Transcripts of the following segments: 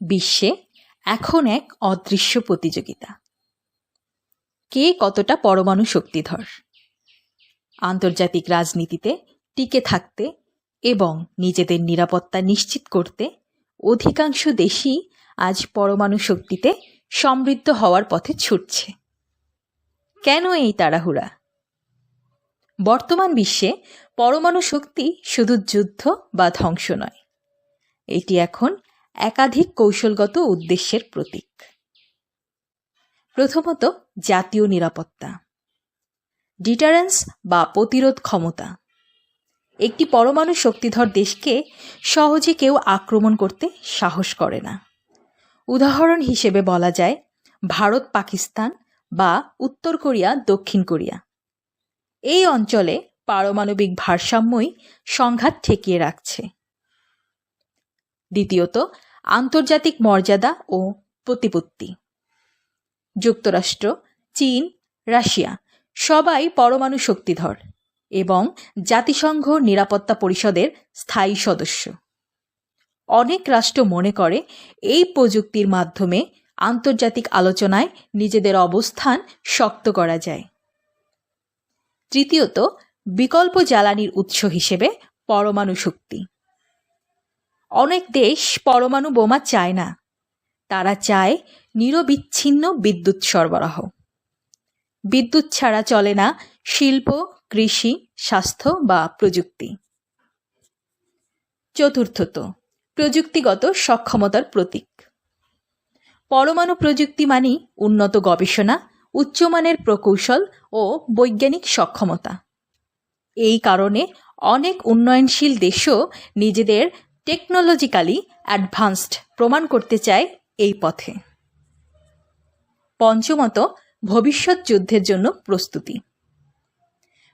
বিশ্বে এখন এক অদৃশ্য প্রতিযোগিতা। কে কতটা পরমাণু শক্তিধর? আন্তর্জাতিক রাজনীতিতে টিকে থাকতে এবং নিজেদের নিরাপত্তা নিশ্চিত করতে অধিকাংশ দেশই আজ পরমাণু শক্তিতে সমৃদ্ধ হওয়ার পথে ছুটছে। কেন এই তাড়াহুড়া? বর্তমান বিশ্বে পরমাণু শক্তি শুধু যুদ্ধ বা ধ্বংস নয়। এটি এখন একাধিক কৌশলগত উদ্দেশ্যের প্রতীক। প্রথমত, জাতীয় নিরাপত্তা। ডিটারেন্স বা প্রতিরোধ ক্ষমতা। একটি পরমাণু শক্তিধর দেশকে সহজে কেউ আক্রমণ করতে সাহস করে না। উদাহরণ হিসেবে বলা যায়, ভারত, পাকিস্তান বা উত্তর কোরিয়া, দক্ষিণ কোরিয়া। এই অঞ্চলে পারমাণবিক ভারসাম্যই সংঘাত ঠেকিয়ে রাখছে। দ্বিতীয়ত, আন্তর্জাতিক মর্যাদা ও প্রতিপত্তি। যুক্তরাষ্ট্র, চীন, রাশিয়া, সবাই পরমাণু শক্তিধর এবং জাতিসংঘ নিরাপত্তা পরিষদের স্থায়ী সদস্য। অনেক রাষ্ট্র মনে করে এই প্রযুক্তির মাধ্যমে আন্তর্জাতিক আলোচনায় নিজেদের অবস্থান শক্ত করা যায়। তৃতীয়ত, বিকল্প জ্বালানির উৎস হিসেবে পরমাণু শক্তি। অনেক দেশ পরমাণু বোমা চায় না। তারা চায় নিরবিচ্ছিন্ন বিদ্যুৎ সরবরাহ। বিদ্যুৎ ছাড়া চলে না শিল্প, কৃষি, স্বাস্থ্য বা প্রযুক্তি। চতুর্থত, প্রযুক্তিগত সক্ষমতার প্রতীক। পরমাণু প্রযুক্তি মানেই উন্নত গবেষণা, উচ্চমানের প্রকৌশল ও বৈজ্ঞানিক সক্ষমতা। এই কারণে অনেক উন্নয়নশীল দেশও নিজেদের টেকনোলজিক্যালি অ্যাডভান্সড প্রমাণ করতে চায় এই পথে। পঞ্চমত, ভবিষ্যৎ যুদ্ধের জন্য প্রস্তুতি।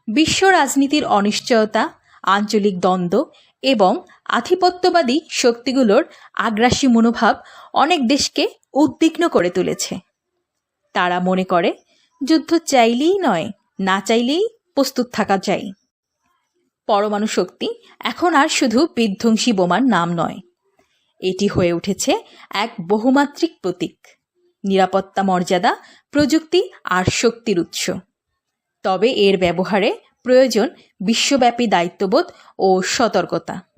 বিশ্ব রাজনীতির অনিশ্চয়তা, আঞ্চলিক দ্বন্দ্ব এবং আধিপত্যবাদী শক্তিগুলোর আগ্রাসী মনোভাব অনেক দেশকে উদ্বিগ্ন করে তুলেছে। তারা মনে করে, যুদ্ধ চাইলেই নয়, না চাইলেই প্রস্তুত থাকা চাই পরমাণু শক্তি এখন আর শুধু বিধ্বংসী বোমার নাম নয়। এটি হয়ে উঠেছে এক বহুমাত্রিক প্রতীক। নিরাপত্তা মর্যাদা, প্রযুক্তি আর শক্তির উৎস। তবে এর ব্যবহারে প্রয়োজন বিশ্বব্যাপী দায়িত্ববোধ ও সতর্কতা।